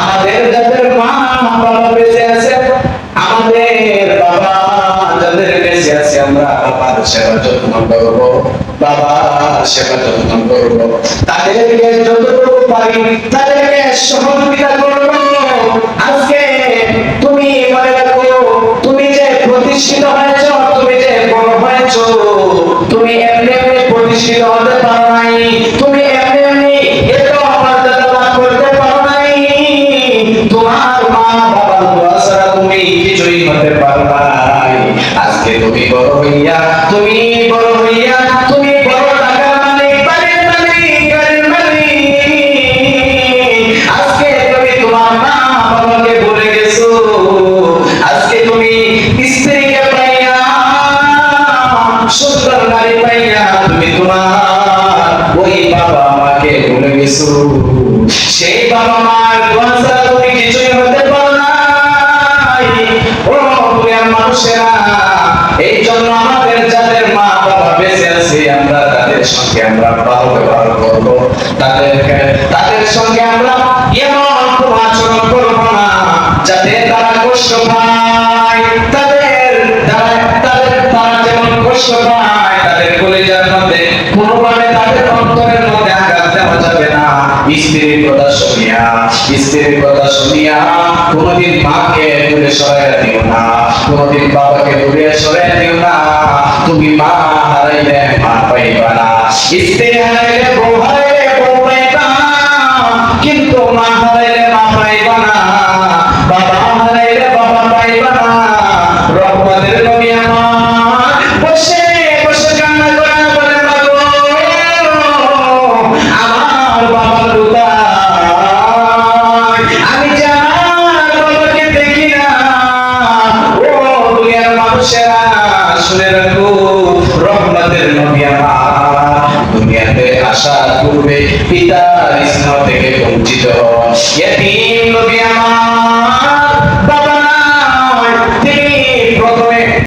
আমাদের যাদের মা বাবা বেঁচে আছে, আমাদের বাবা যাদের বেঁচে আছে, আমরা বাবার সেবা যত্ন করব সেবা যত্ন করব। তাদেরকে যতটুকু পারি, তাদেরকে সহযোগিতা করব। আজকে তুমি মনে রাখো, তুমি যে প্রতিষ্ঠিত তুমি কিছুই হতে পারো নাই আজকে তুমি বড় হইয়া, তুমি বড় হইয়া, তুমি বড় টাকার মালিক বাড়ির মালিক গাড়ির মালিক আজকে তুমি তোমার মা বাবাকে ভুলে গেছো। আজকে তুমি পাইয়া, সুন্দর বাবা গেছো। সঙ্গে আমরা ভালো ব্যবহার তাদেরকে, তাদের সঙ্গে আমরা এমন আচরণ না, যাতে তারা কষ্ট পায়। তাদের তাদের, তারা যেমন কষ্ট পায়, তাদের কলিজার মধ্যে, কোনোভাবে তাদের অন্তরের মধ্যে আঘাত দেওয়া যাবে না। স্ত্রীর কথা শুনিয়া, স্ত্রীর কথা শুনিয়া কোনোদিন মাকে দূরে সরাইয়া দিও না, কোনোদিন বাবাকে দূরে সরাইয়া দিও না। তুমি মা হারাইলে মা পাইবা না স্ত্রী হারাইলে বউ হারাইলে বউ পাইবা কিন্তু মা হারাইলে মা পাইবা না বাবা হারাইলে বাবা পাইবা না রহমতের নবী আমাদের নবী আমার দুনিয়াতে আসা পূর্বে পিতা থেকে বঞ্চিত হন।